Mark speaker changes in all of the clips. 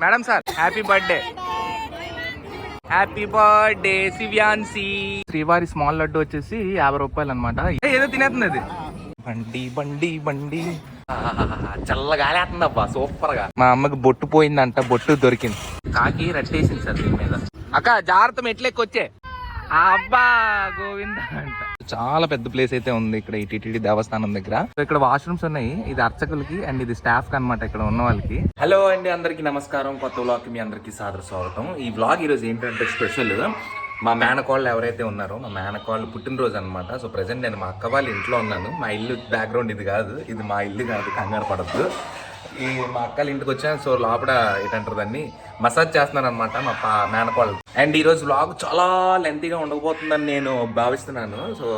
Speaker 1: Madam sir happy birthday happy birthday Shivyansi Srivari small laddu వచ్చేసి యాభై రూపాయలు అనమాట ఏదో తినేస్తుంది అది. బండి బండి బండి. ఆహాహాహా, చల్లగాలి సూపర్గా మా అమ్మకి బొట్టు పోయిందంట బొట్టు దొరికింది. కాకి రట్టేసింది సార్ దీని మీద. అక్క జాగ్రత్త మెట్లెక్కొచ్చే. అబ్బా గోవింద అంట. చాలా పెద్ద ప్లేస్ అయితే ఉంది ఇక్కడ ఈ టీటీడీ దేవస్థానం దగ్గర. ఇక్కడ వాష్రూమ్స్ ఉన్నాయి. ఇది అర్చకులకి అండ్ ఇది స్టాఫ్కి అనమాట ఇక్కడ ఉన్న వాళ్ళకి. హలో అండి అందరికి నమస్కారం. కొత్త వ్లాగ్ మీ అందరికి సాదర స్వాగతం. ఈ వ్లాగ్ ఈరోజు ఏంటంటే స్పెషల్ మా మేనకోళ్ళు ఎవరైతే ఉన్నారో మా మేనకోళ్ళు పుట్టినరోజు అనమాట సో ప్రజెంట్ నేను మా అక్క వాళ్ళ ఇంట్లో ఉన్నాను. మా ఇల్లు బ్యాక్గ్రౌండ్ ఇది కాదు. ఇది మా ఇల్లు కాదు కంగారు పడద్దు. ఈ మా అక్కల ఇంటికి వచ్చాను సో లోపల ఏంటంటారు దాన్ని మసాజ్ చేస్తున్నాను అనమాట మా పా మేనకోళ్ళు అండ్ ఈరోజు రోజు వ్లాగ్ చాలా లెంతీగా ఉండకపోతుందని నేను భావిస్తున్నాను సో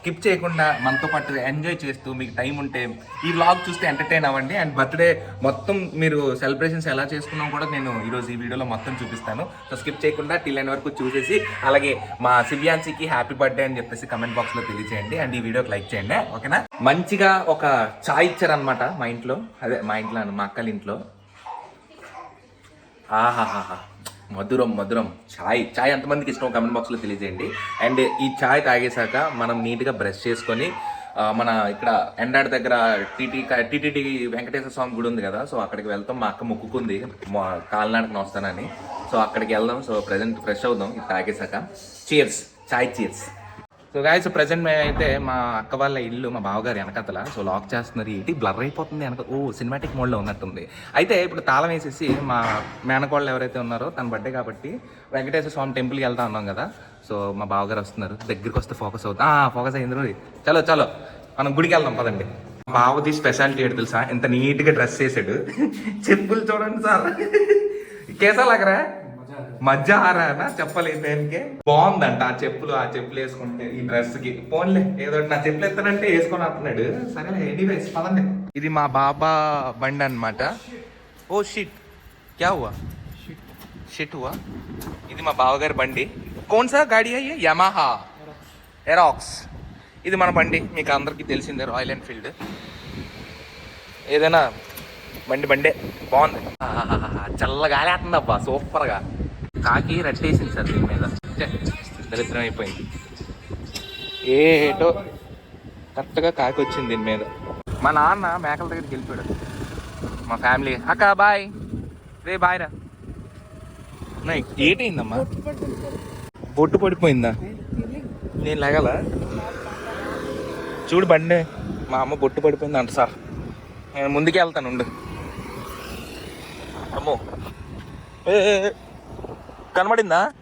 Speaker 1: స్కిప్ చేయకుండా మనతో పాటు ఎంజాయ్ చేస్తూ మీకు టైం ఉంటే ఈ వ్లాగ్ చూస్తే ఎంటర్టైన్ అవ్వండి. అండ్ బర్త్డే మొత్తం మీరు సెలబ్రేషన్స్ ఎలా చేసుకున్నాం కూడా నేను ఈరోజు ఈ వీడియోలో మొత్తం చూపిస్తాను. సో స్కిప్ చేయకుండా టిల్ అండ్ వరకు చూసేసి అలాగే మా సివ్యాన్సీకి హ్యాపీ బర్త్డే అని చెప్పేసి కమెంట్ బాక్స్లో తెలియజేయండి అండ్ ఈ వీడియోకి లైక్ చేయండి ఓకేనా? మంచిగా ఒక చాయ్ ఇచ్చారనమాట మా ఇంట్లో. అదే మా ఇంట్లో మా అక్కల ఇంట్లో. ఆహాహాహా. మధురం మధురం. చాయ్ చాయ్ ఎంతమందికి ఇష్టం? కమెంట్ బాక్స్లో తెలియజేయండి. అండ్ ఈ చాయ్ తాగేశాక మనం నీట్గా బ్రష్ చేసుకొని మన ఇక్కడ ఎండాడ్ దగ్గర టీటీ టీటీటీ వెంకటేశ్వర స్వామి గుడి ఉంది కదా సో అక్కడికి వెళ్తాం. మా అక్క మొక్కుకుంది. మా కాలినాడకి వస్తానని సో అక్కడికి వెళ్దాం. సో ప్రజెంట్ ఫ్రెష్ అవుదాం. ఇది తాగేశాక. Cheers chai cheers so guys present అయితే మా అక్క వాళ్ళ ఇల్లు మా బావగారు వెనకతల. సో లాక్ చేస్తున్నారు. ఏంటి? బ్లర్ అయిపోతుంది వెనక ఓ సినిమాటిక్ మోడ్లో ఉన్నట్టుంది. అయితే ఇప్పుడు తాళం వేసేసి మా మేనకోళ్ళు ఎవరైతే ఉన్నారో తన బర్త్డే కాబట్టి వెంకటేశ్వర స్వామి టెంపుల్కి వెళ్తా ఉన్నాం కదా. సో మా బావగారు వస్తున్నారు. దగ్గరికి వస్తే ఫోకస్ అవుతా ఫోకస్ అయింది రోజు చలో చలో. మనం గుడికి వెళ్దాం పదండి. బావది స్పెషాలిటీ ఏంటి తెలుసా? ఎంత నీట్గా డ్రెస్ చేసాడు. చెప్పులు చూడండి సార్. కేసాలాగరా మధ్య చెప్పలేదు దేనికి? బాగుందంట. ఆ చెప్పులు ఆ చెప్పులు వేసుకుంటే ఈ డ్రెస్కి పోన్లే. ఏదో ఒకటి నా చెప్పులు ఎత్తానంటే వేసుకొని అంటున్నాడు సరే ఎనీవేస్ పదండి. ఇది మా బాబా బండి అన్నమాట. ఓ షిట్ క్యా హువా? షిట్ హువా? ఇది మా బావగారి బండి. కోన్ సా గాడి అయ్యే యమహా. ఎరాక్స్ ఇది మన బండి. మీకు అందరికీ తెలిసిందే రాయల్ ఎన్ఫీల్డ్ ఏదైనా బండి బండే. బాగుంది. ఆహాహాహా, చల్లగాలి అబ్బా సూపర్గా కాకి రట్టేసింది సార్ దీని మీద. దరిద్రం అయిపోయింది. ఏటో కరెక్ట్గా కాకి వచ్చింది దీని మీద. మా నాన్న మేకల దగ్గరికి వెళ్ళిపోయాడు. మా ఫ్యామిలీ. అక్క బాయ్. రే బాయ్ రా. నా ఏటైందమ్మా? బొట్టు పడిపోయిందా? నేను లేగల. చూడు బండి మా అమ్మ బొట్టు పడిపోయింది అంట సార్. నేను ముందుకే వెళ్తాను ఉండు. అమ్మో. ఏ. కనబడిందా?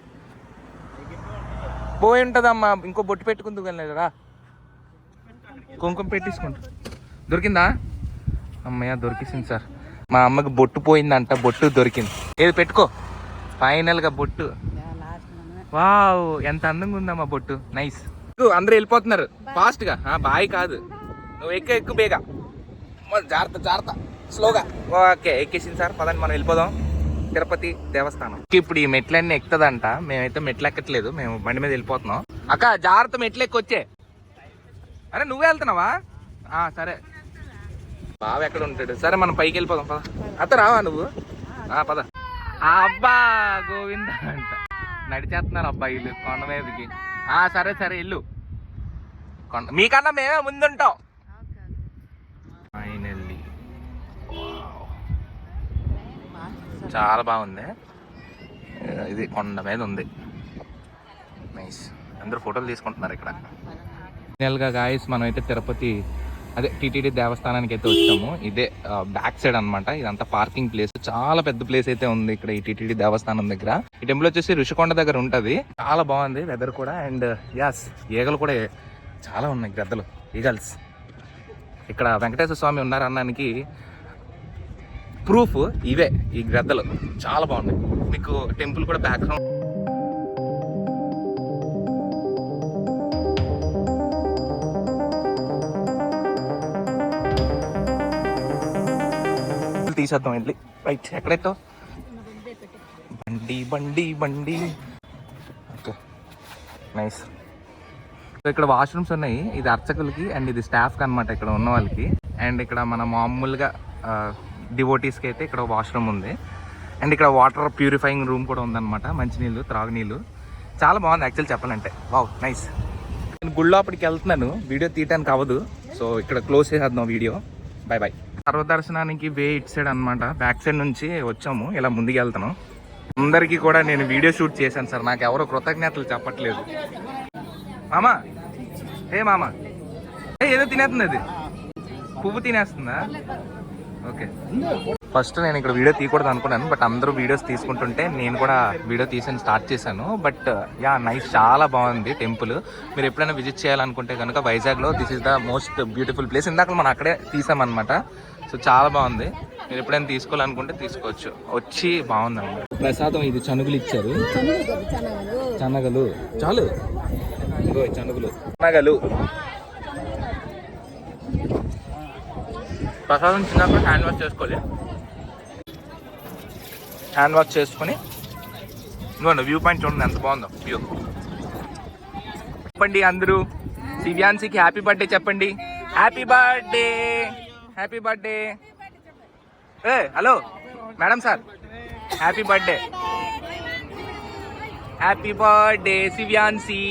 Speaker 1: పోయి ఉంటుందమ్మా ఇంకో బొట్టు పెట్టుకుందు రా కుంకుమ పెట్టించుకుంటా దొరికిందా? అమ్మయ్య దొరికిసింది సార్. మా అమ్మకి బొట్టు పోయిందంట బొట్టు దొరికింది. ఏది పెట్టుకో. ఫైనల్గా బొట్టు. వావ్ ఎంత అందంగా ఉందమ్మా బొట్టు. నైస్. అందరూ వెళ్ళిపోతున్నారు. ఫాస్ట్గా ఆ, బాయ్ కాదు. నువ్వు ఎక్కువ ఎక్కువ బేగా. జాగ్రత్త జాగ్రత్త. స్లోగా. ఓకే ఎక్కేసింది సార్. పదండి మనం వెళ్ళిపోదాం. తిరుపతి దేవస్థానం. ఇప్పుడు ఈ మెట్లన్నీ ఎక్కుతుందంట. మేమైతే మెట్లు ఎక్కట్లేదు మేము బండి మీద వెళ్ళిపోతున్నాం. అక్క జాగ్రత్త మెట్లు ఎక్కొచ్చే అరే నువ్వే వెళ్తున్నావా? ఆ, సరే. బావ ఎక్కడ ఉంటాడు? సరే మనం పైకి వెళ్ళిపోదాం పద. అత్త రావా నువ్వు? ఆ, పద. అబ్బా గోవింద అంట. నడిచేస్తున్నారు అబ్బాయిలు కొండ మీదకి. ఆ సరే సరే ఇల్లు కొండ మీకన్నా మేమే ముందుంటాం. చాలా బాగుంది. ఇది కొండ మీద ఉంది. నైస్ అందరూ ఫోటోలు తీసుకుంటున్నారు ఇక్కడ. ఫైనల్గా గాయస్ మనం అయితే తిరుపతి అదే టీటీడీ దేవస్థానానికి అయితే వచ్చాము. ఇదే బ్యాక్ సైడ్ అన్నమాట. ఇదంతా పార్కింగ్ ప్లేస్ చాలా పెద్ద ప్లేస్ అయితే ఉంది ఇక్కడ ఈ టీటీడీ దేవస్థానం దగ్గర. ఈ టెంపుల్ వచ్చేసి ఋషికొండ దగ్గర ఉంటుంది. చాలా బాగుంది వెదర్ కూడా. అండ్ యాస్ ఈగలు కూడా చాలా ఉన్నాయి గ్రద్దలు ఈగల్స్ ఇక్కడ వెంకటేశ్వర స్వామి ఉన్నారన్నానికి ప్రూఫ్ ఇవే ఈ గ్రద్దలు. చాలా బాగున్నాయి. మీకు టెంపుల్ కూడా బ్యాక్గ్రౌండ్ తీసేద్దాం వెళ్ళి రైట్ ఎక్కడెట్టో బండి బండి బండి. ఓకే. నైస్. ఇక్కడ వాష్రూమ్స్ ఉన్నాయి. ఇది అర్చకులకి అండ్ ఇది స్టాఫ్కి అనమాట ఇక్కడ ఉన్న వాళ్ళకి. అండ్ ఇక్కడ మన మామూలుగా డివోటీస్కి అయితే ఇక్కడ వాష్రూమ్ ఉంది. అండ్ ఇక్కడ వాటర్ ప్యూరిఫైయింగ్ రూమ్ కూడా ఉందన్నమాట. మంచినీళ్ళు త్రాగునీళ్ళు. చాలా బాగుంది యాక్చువల్ చెప్పాలంటే. వావ్ నైస్ నేను గుడి లోపలికి వెళ్తున్నాను. వీడియో తీయడానికి అవ్వదు. సో ఇక్కడ క్లోజ్ చేసేద్దాం వీడియో. బాయ్ బాయ్ సర్వదర్శనానికి వే ఇట్ సైడ్ అనమాట బ్యాక్ సైడ్ నుంచి వచ్చాము. ఇలా ముందుకు వెళ్తున్నాం. అందరికీ కూడా నేను వీడియో షూట్ చేశాను సార్. నాకు ఎవరో కృతజ్ఞతలు చెప్పట్లేదు. మామా? ఏ మామా? ఏ ఏదో తినేస్తుంది అది. పువ్వు తినేస్తుందా? ఓకే. ఫస్ట్ నేను ఇక్కడ వీడియో తీయకూడదు అనుకున్నాను బట్ అందరూ వీడియోస్ తీసుకుంటుంటే నేను కూడా వీడియో తీసి స్టార్ట్ చేశాను. బట్ యా నైస్ చాలా బాగుంది టెంపుల్. మీరు ఎప్పుడైనా విజిట్ చేయాలనుకుంటే కనుక వైజాగ్లో this is the most beautiful place. ఇందాక మనం అక్కడే తీసామన్నమాట. సో చాలా బాగుంది. మీరు ఎప్పుడైనా తీసుకోవాలనుకుంటే తీసుకోవచ్చు. వచ్చి బాగుంది అన్నమాట ప్రసాదం ఇది చనుగులు ఇచ్చారు. చనగలు చాలు. చనుగులు. చనగలు. ప్రసాదం చిన్నప్పుడు హ్యాండ్ వాష్ చేసుకోవాలి. హ్యాండ్ వాష్ చేసుకొని ఇవ్వండి వ్యూ పాయింట్ చూడండి ఎంత బాగుందో వ్యూ. చెప్పండి అందరూ. దివ్యాన్సీకి హ్యాపీ బర్త్డే చెప్పండి. Happy birthday. Happy birthday. ఏ hello. Madam sir. Happy birthday. Happy birthday Divyansi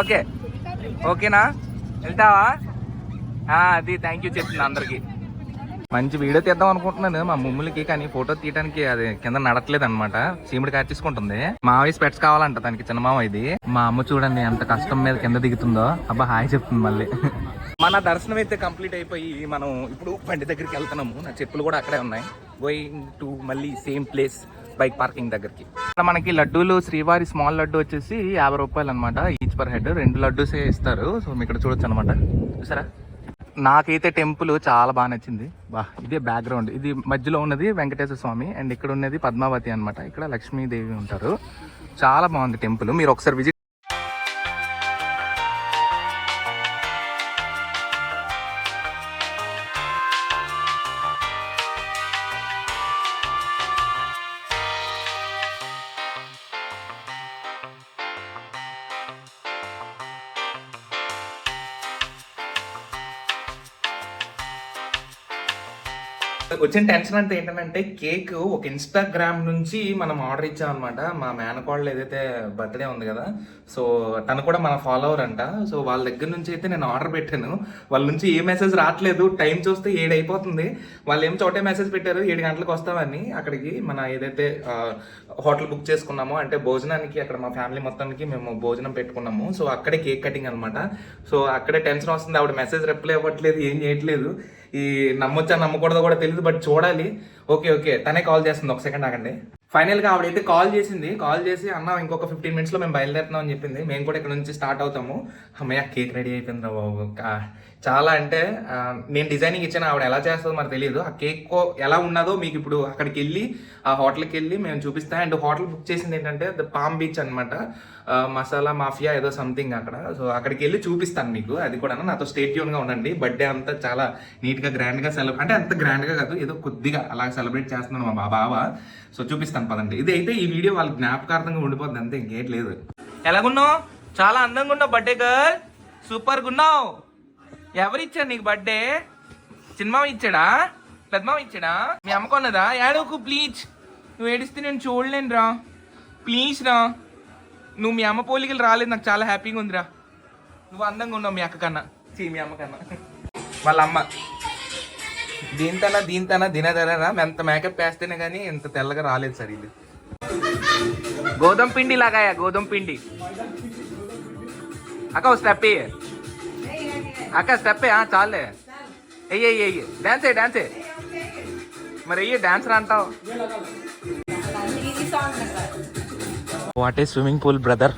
Speaker 1: okay. ఓకేనా? వెళ్తావా? అది థ్యాంక్ యూ చెప్తుంది అందరికి. మంచి వీడియో తీద్దాం అనుకుంటున్నాను. మా ముమ్ములకి కానీ ఫోటో తీయడానికి అది కింద నడట్లేదు అనమాట చీముడు కాచేసుకుంటుంది. మావయ్య స్పెట్స్ కావాలంట దానికి చిన్న మామ ఇది. మా అమ్మ చూడండి ఎంత కష్టం మీద కింద దిగుతుందో. అబ్బా హాయ్ చెప్తుంది మళ్ళీ. మన దర్శనం అయితే కంప్లీట్ అయిపోయి మనం ఇప్పుడు బండి దగ్గరికి వెళ్తున్నాము. నా చెప్పులు కూడా అక్కడే ఉన్నాయి. గోయింగ్ టు మళ్ళీ సేమ్ ప్లేస్ బైక్ పార్కింగ్ దగ్గరికి. ఇక్కడ మనకి లడ్డూలు శ్రీవారి స్మాల్ లడ్డు వచ్చేసి యాభై రూపాయలు అనమాట ఈచ్ పర్ హెడ్. రెండు లడ్డూసే ఇస్తారు. సో మీ ఇక్కడ చూడొచ్చు అనమాట చూసారా? నాకైతే టెంపుల్ చాలా బాగా నచ్చింది. బా ఇదే బ్యాక్గ్రౌండ్ ఇది మధ్యలో ఉన్నది వెంకటేశ్వర స్వామి అండ్ ఇక్కడ ఉన్నది పద్మావతి అన్నమాట. ఇక్కడ లక్ష్మీదేవి ఉంటారు. చాలా బాగుంది టెంపుల్. మీరు ఒకసారి విజిట్ వచ్చిన టెన్షన్ అంటే ఏంటంటే కేక్ ఒక ఇన్స్టాగ్రామ్ నుంచి మనం ఆర్డర్ ఇచ్చాం అనమాట మా మేనకోళ్ళు ఏదైతే బర్త్డే ఉంది కదా సో తను కూడా మన ఫాలోవర్ అంట. సో వాళ్ళ దగ్గర నుంచి అయితే నేను ఆర్డర్ పెట్టాను. వాళ్ళ నుంచి ఏ మెసేజ్ రావట్లేదు. టైం చూస్తే ఏడు అయిపోతుంది. వాళ్ళు ఏం చోటే మెసేజ్ పెట్టారు. ఏడు గంటలకు వస్తామని అక్కడికి మన ఏదైతే హోటల్ బుక్ చేసుకున్నామో అంటే భోజనానికి అక్కడ మా ఫ్యామిలీ మొత్తానికి మేము భోజనం పెట్టుకున్నాము. సో అక్కడే కేక్ కటింగ్ అనమాట సో అక్కడే టెన్షన్ వస్తుంది. ఆవిడ మెసేజ్ రిప్లై అవ్వట్లేదు ఏం చేయట్లేదు. ఈ నమ్మొచ్చా నమ్మకూడదో కూడా తెలియదు బట్ చూడాలి. Okay okay. తనే కాల్ చేస్తుంది. ఒక సెకండ్ ఆగండి. ఫైనల్గా ఆవిడైతే కాల్ చేసింది. కాల్ చేసి అన్న ఇంకొక ఫిఫ్టీన్ మినిట్స్లో మేము బయలుదేరుతున్నాం అని చెప్పింది. మేము కూడా ఇక్కడ నుంచి స్టార్ట్ అవుతాము. అమ్మయ్య కేక్ రెడీ అయిపోయింది బాబు. చాలా అంటే నేను డిజైనింగ్ ఇచ్చిన. ఆవిడ ఎలా చేస్తుందో మరి తెలియదు. ఆ కేక్ ఎలా ఉన్నదో మీకు ఇప్పుడు అక్కడికి వెళ్ళి ఆ హోటల్కి వెళ్ళి మేము చూపిస్తాం. అండ్ హోటల్ బుక్ చేసింది ఏంటంటే ద పామ్ బీచ్ అనమాట మసాలా మాఫియా ఏదో సంథింగ్ అక్కడ. సో అక్కడికి వెళ్ళి చూపిస్తాను మీకు. అది కూడా నాతో స్టేట్గా ఉండండి. బర్త్డే అంతా చాలా నీట్గా గ్రాండ్గా సెలబ్రేట్ అంటే అంత గ్రాండ్గా కాదు. ఏదో కొద్దిగా అలా సెలబ్రేట్ చేస్తున్నాను మా బావ. సో చూపిస్తాను పదండి. ఇది అయితే ఈ వీడియో వాళ్ళ జ్ఞాపకార్థంగా ఉండిపోద్ది అంతే ఇంకేం లేదు. ఎలాగున్నావు? చాలా అందంగా ఉన్నావు బర్త్డే గర్ల్ సూపర్ గున్నావు ఎవరిచ్చారు నీకు బర్త్డే చిన్నమామ ఇచ్చాడా? పెద్దమామ ఇచ్చాడా? మీ అమ్మ కొన్నదా? ఏడవకు ప్లీజ్ నువ్వు ఏడిస్తే నేను చూడలేను రా ప్లీజ్ రా. నువ్వు మీ అమ్మ పోలికలు రాలేదు నాకు చాలా హ్యాపీగా ఉందిరా. నువ్వు అందంగా ఉన్నావు మీ అక్క కన్నా. చీ మీ అమ్మ కన్నా. వాళ్ళ అమ్మ. దీంతనా దీంతనా దినదరనా? ఎంత మేకప్ వేస్తేనే కానీ ఇంత తెల్లగా రాలేదు సార్ ఇది. గోధుమ పిండి లాగాయా గోధుమ పిండి? అక్క ఓ స్టెప్ అక్క స్టెప్ ఆ చాలే. ఎయ్యి ఎయ్యి ఎయ్యి డాన్స్ డాన్స్ మరి ఎయ్యి డాన్స్ రా అంటావు. What a swimming pool brother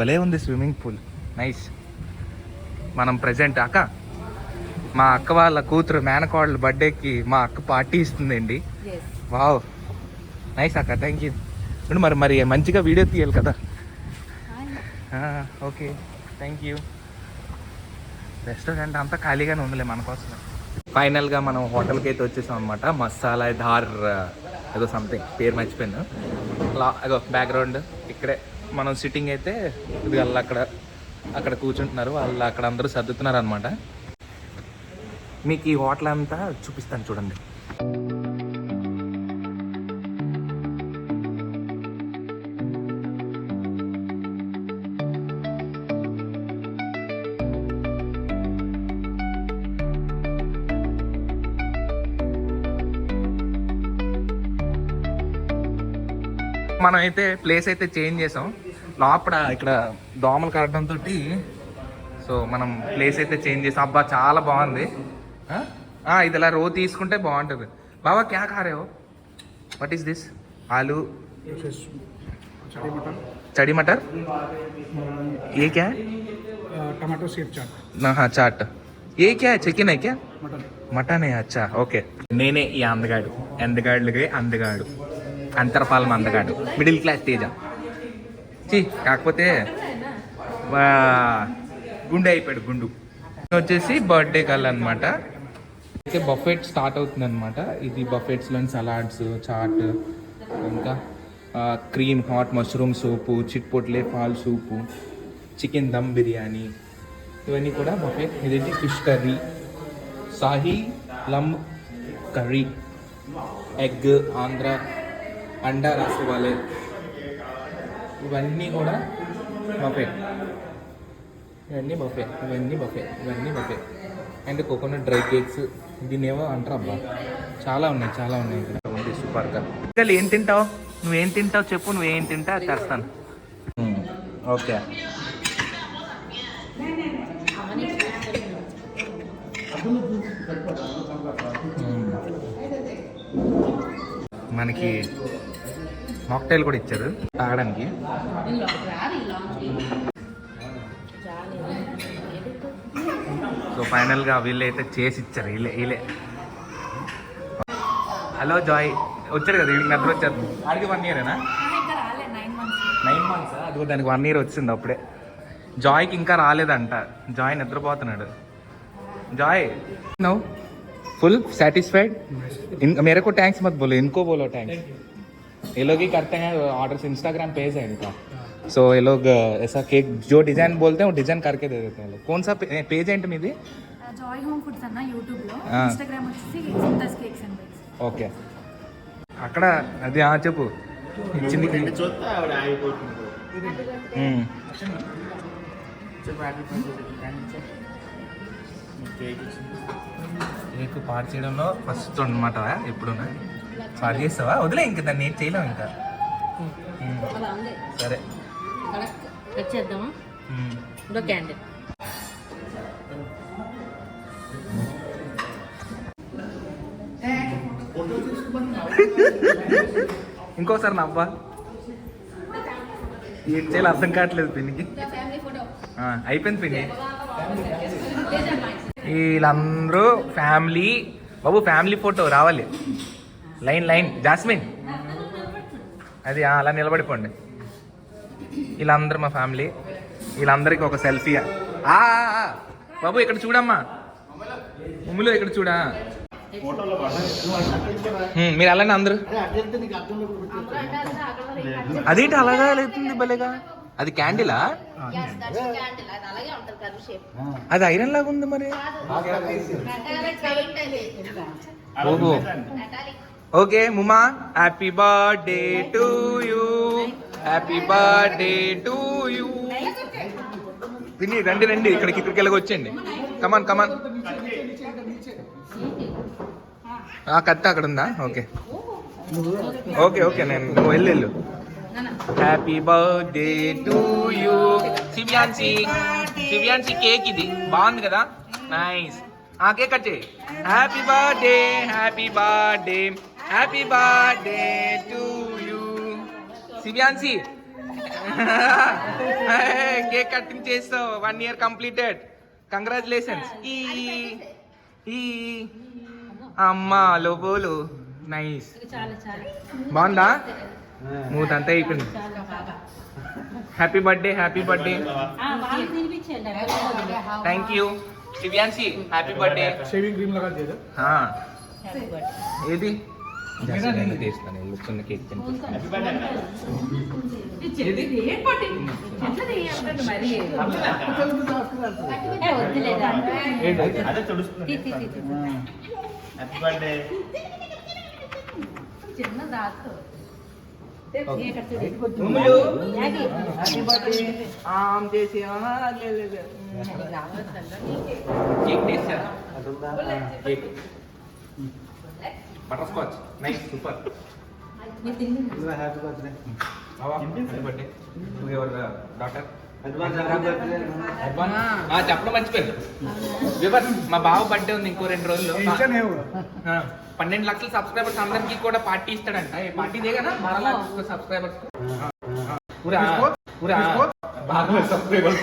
Speaker 1: భలే ఉంది స్విమ్మింగ్ పూల్ నైస్ మనం ప్రజెంట్ అక్క? మా అక్క వాళ్ళ కూతురు మేనకోడల బర్త్డేకి మా అక్క పార్టీ ఇస్తుందండి. వావ్. నైస్ అక్క థ్యాంక్ యూ మరి మరి మంచిగా వీడియో తీయాలి కదా. ఓకే థ్యాంక్ యూ రెస్టారెంట్ అంతా ఖాళీగానే ఉందిలే మన కోసం ఫైనల్గా మనం హోటల్కి అయితే వచ్చేసాం అనమాట మసాలా ధార్ ఏదో సంథింగ్ పేరు మర్చిపోయాను. లా అదో బ్యాక్గ్రౌండ్ ఇక్కడే మనం సిట్టింగ్ అయితే ఇది వాళ్ళు అక్కడ అక్కడ కూర్చుంటున్నారు. వాళ్ళు అక్కడ అందరూ సర్దుతున్నారు అనమాట మీకు ఈ హోటల్ అంతా చూపిస్తాను చూడండి. మనం అయితే ప్లేస్ అయితే చేంజ్ చేసాం. లోపల ఇక్కడ దోమలు కరగడంతో సో మనం ప్లేస్ అయితే చేంజ్ చేసాం. అబ్బా చాలా బాగుంది. ఇది ఇలా రో తీసుకుంటే బాగుంటుంది బాబా క్యా ఖారే వాట్ ఈస్ దిస్ ఆలు
Speaker 2: चने मटर
Speaker 1: చడి మటర్ ఏ క్యా
Speaker 2: टमाटो सेव चाट
Speaker 1: हाँ चाट ये क्या है चिकन है क्या
Speaker 2: मटन
Speaker 1: మటన్ అచ్చా ఓకే నేనే ఈ అందగాడు అందగాడులకి అందగాడు అంతరపాలెం అందగాడు మిడిల్ క్లాస్ తేజ చీ కాకపోతే వా, గుండె అయిపోయాడు గుండు ఇది వచ్చేసి బర్త్డే కల్ అనమాట అయితే బఫెట్ స్టార్ట్ అవుతుంది అనమాట ఇది బఫెట్స్లోని సలాడ్స్ చాట్ ఇంకా క్రీమ్ హాట్ మష్రూమ్ సూపు చిట్పొట్లే పాల్ సూపు చికెన్ దమ్ బిర్యానీ ఇవన్నీ కూడా బఫెట్. ఇదేంటి? ఫిష్ కర్రీ సాహి లమ్ కర్రీ ఎగ్ ఆంధ్ర అండా రసవాలే ఇవన్నీ కూడా బఫెట్. ఇవన్నీ బఫెట్. ఇవన్నీ బఫెట్. ఇవన్నీ buffet. And coconut dry cakes దీన్ని ఏమో అంటారు అబ్బా. చాలా ఉన్నాయి చాలా ఉన్నాయి ఇక్కడ. ఉంది సూపర్గా. ఇంకా ఏం తింటావు? నువ్వేం తింటావు చెప్పు నువ్వేం తింటా అది తెస్తాను. ఓకే. మనకి మాక్టైల్ కూడా ఇచ్చారు. తాగడానికి. సో ఫైనల్గా వీళ్ళు అయితే చేసి ఇచ్చారు వీళ్ళే వీళ్ళే హలో జాయ్ వచ్చారు కదా వీళ్ళకి నిద్ర వచ్చారు ఆడికి వన్ ఇయరేనా
Speaker 3: ఇంకా రాలే నైన్ మంత్స్
Speaker 1: నైన్ మంత్స్ అదిగో దానికి వన్ ఇయర్ వచ్చింది అప్పుడే జాయ్కి ఇంకా రాలేదంట జాయ్ నిద్రపోతున్నాడు Joy no full satisfied in मेरे को टैंक्स मत बोलो इनको बोलो टैंक्स ये लोग ही करते हैं ऑर्डर्स इंस्टाग्राम पेज है इनका सो ये लोग uh, ऐसा केक जो डिजाइन बोलते हैं वो डिजाइन करके दे देते हैं लोग कौन सा पेज ఏంటి మీది
Speaker 3: జాయ్ హోమ్ ఫుడ్స్ అన్న యూట్యూబ్ లో
Speaker 1: ఆ.
Speaker 3: ఇన్స్టాగ్రామ్ వచ్చేసి సింతస్ కేక్స్ అండ్ బేక్స్
Speaker 1: ఓకే అక్కడ అది ఆ చెప్పు ఇచ్చింది
Speaker 4: చూస్తే ఆవిడ ఆగిపోతుంది
Speaker 1: మ్మ్. కేక్ పాడు చేయడంలో ఫస్ట్ అనమాట ఎప్పుడు పాడు చేస్తావా వదిలే ఇంకా దాన్ని ఏం చేయలేము ఇంకా మ్మ్.
Speaker 5: అలా ఉంది
Speaker 1: సరే
Speaker 5: కట్ చేద్దామా?
Speaker 1: మ్మ్.
Speaker 5: ఇంకో క్యాండిల్.
Speaker 1: ఇంకోసారి నవ్వా. ఏం చేయాలి అర్థం కావట్లేదు పిన్నికి అయిపోయింది పిన్ని. వీళ్ళందరూ ఫ్యామిలీ బాబు ఫ్యామిలీ ఫోటో రావాలి. Line line. జాస్మిన్. అది అలా నిలబడిపోండి. వీళ్ళందరూ మా ఫ్యామిలీ. వీళ్ళందరికీ ఒక సెల్ఫీ బాబు ఇక్కడ చూడమ్మా. ఉమ్ములో ఇక్కడ చూడా. మీరు అలానే అందరు. అదేంటి అలాగా లేతుంది భలేగా? అది క్యాండిలా? అది ఐరన్ లాగా ఉంది మరి. ఓహో. Okay ముమా happy birthday to you. Happy birthday to you తిని రండి రండి. ఇక్కడికి ఇక్కడికి వెళ్ళి వచ్చేయండి. కమాన్ కమాన్ ఆ కత్త అక్కడ ఉందా? ఓకే ఓకే ఓకే నేను నువ్వు వెళ్ళు వెళ్ళు. Happy birthday to you Sivyansi Sivyansi cake ఇది. బాగుంది కదా? నైస్ ఆ కేక్ కట్ చేయి. Happy birthday happy birthday happy birthday to you సివియాన్సీ cake cutting చేస్తావు వన్ ఇయర్ కంప్లీటెడ్ కంగ్రాచులేషన్స్ ఈ ఈ అమ్మా లోబోలు నైస్
Speaker 5: చాలు చాలు
Speaker 1: బాగుందా మూత అంతా అయిపోయింది హ్యాపీ బర్త్డే హ్యాపీ బర్త్డే
Speaker 5: వాళ్ళు తినిపించండి
Speaker 1: thank you Divyanshi happy birthday
Speaker 2: shaving cream लगा दे दो
Speaker 1: ఏది నేను తీస్తాను చిన్న కేక్
Speaker 5: చిన్న
Speaker 1: బర్త్డే ఆమ్ చేసి కేక్ తీసారా cake butterscotch. Nice super uh, చెప్పడం మర్చిపోయింది మా బావ బర్త్డే ఉంది ఇంకో రెండు రోజులు పన్నెండు లక్షల సబ్స్క్రైబర్స్ అందరికి కూడా పార్టీ ఇస్తాడంట. పార్టీ కదా? మరో సబ్స్క్రైబర్స్ సబ్స్క్రైబర్స్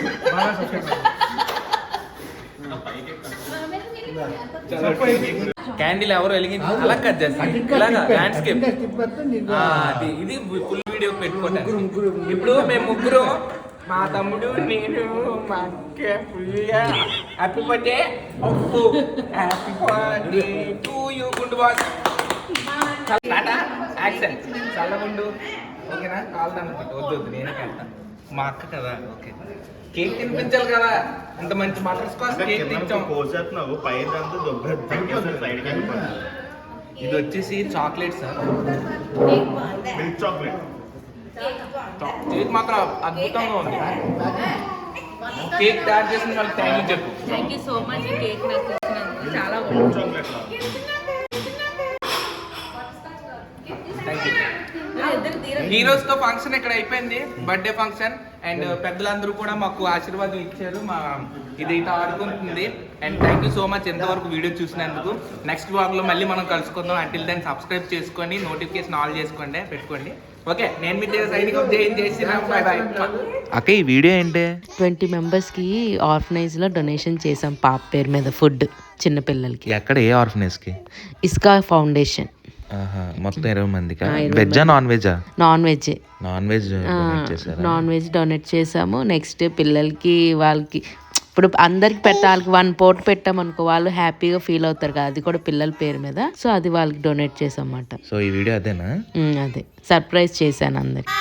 Speaker 1: క్యాండిల్ ఎవరు వెలిగించి అలా కట్ చేస్తాను ఇలాగా ల్యాండ్స్కేప్ అది ఇది ఫుల్ వీడియో పెట్టుకుంటాను ఇప్పుడు మేము ముగ్గురు మా తమ్ముడు నేను మా అక్క happy birthday Appu happy birthday to you good boss. Action. చల్లగుండు. ఓకేనా? కాల్ అనుకుంటా. వద్దు వద్దు నేనే మా అక్క కదా? ఓకే. కేక్ తినిపించాలి కదా? అంత మంచి బటర్ స్కాచ్ కేక్ తింటాం
Speaker 4: కోసేస్తున్నావు. దొబ్బ సైడ్
Speaker 1: ఇది వచ్చేసి chocolate sir
Speaker 4: milk chocolate.
Speaker 1: Cake మాత్రం అద్భుతంగా ఉంది. కేక్ తయారు చేసిన వాళ్ళకి థ్యాంక్ యూ చెప్పు
Speaker 5: thank you so much cake నాకు చాలా
Speaker 4: మిల్క్ చాక్లెట్
Speaker 1: థ్యాంక్ యూ
Speaker 5: ఇద్దరు తీర
Speaker 1: ఈ రోజుతో ఫంక్షన్ ఇక్కడ అయిపోయింది బర్త్డే ఫంక్షన్. అండ్ పెద్దలందరూ కూడా మాకు ఆశీర్వాదం ఇచ్చారు మా ఇది ఇట్లా ఆడుకుంటుంది. And thank you so much ఎంతవరకు వీడియో చూసినందుకు. నెక్స్ట్ బ్లాగ్లో మళ్ళీ మనం కలుసుకుందాం. అంటిల్ దాన్ని సబ్స్క్రైబ్ చేసుకొని నోటిఫికేషన్ ఆల్ చేసుకోండి పెట్టుకోండి. ఓకే నేను మీ బాయ్ అక్క ఈ వీడియో ఏంటి?
Speaker 6: ట్వంటీ మెంబర్స్కి ఆర్ఫనైజ్లో డొనేషన్ చేసాం పాప పేరు మీద ఫుడ్ చిన్నపిల్లలకి
Speaker 1: ఎక్కడ ఏ ఆర్ఫనేజ్కి?
Speaker 6: ఇస్కా ఫౌండేషన్.
Speaker 1: మొత్తం ఇరవై మందికి? వెజ్జా non వెజ్జా
Speaker 6: non
Speaker 1: veg. Non veg
Speaker 6: non veg donate చేసాము నెక్స్ట్ పిల్లలకి వాళ్ళకి ఇప్పుడు అందరికి పెట్టాలి వన్ పోట్ పెట్టామనుకో వాళ్ళు హ్యాపీగా ఫీల్ అవుతారు కదా. అది కూడా పిల్లల పేరు మీద. సో అది వాళ్ళకి డొనేట్ చేసాం అన్నమాట
Speaker 1: సో ఈ వీడియో అదేనా?
Speaker 6: అదే. సర్ప్రైజ్ చేశాను అందరికి.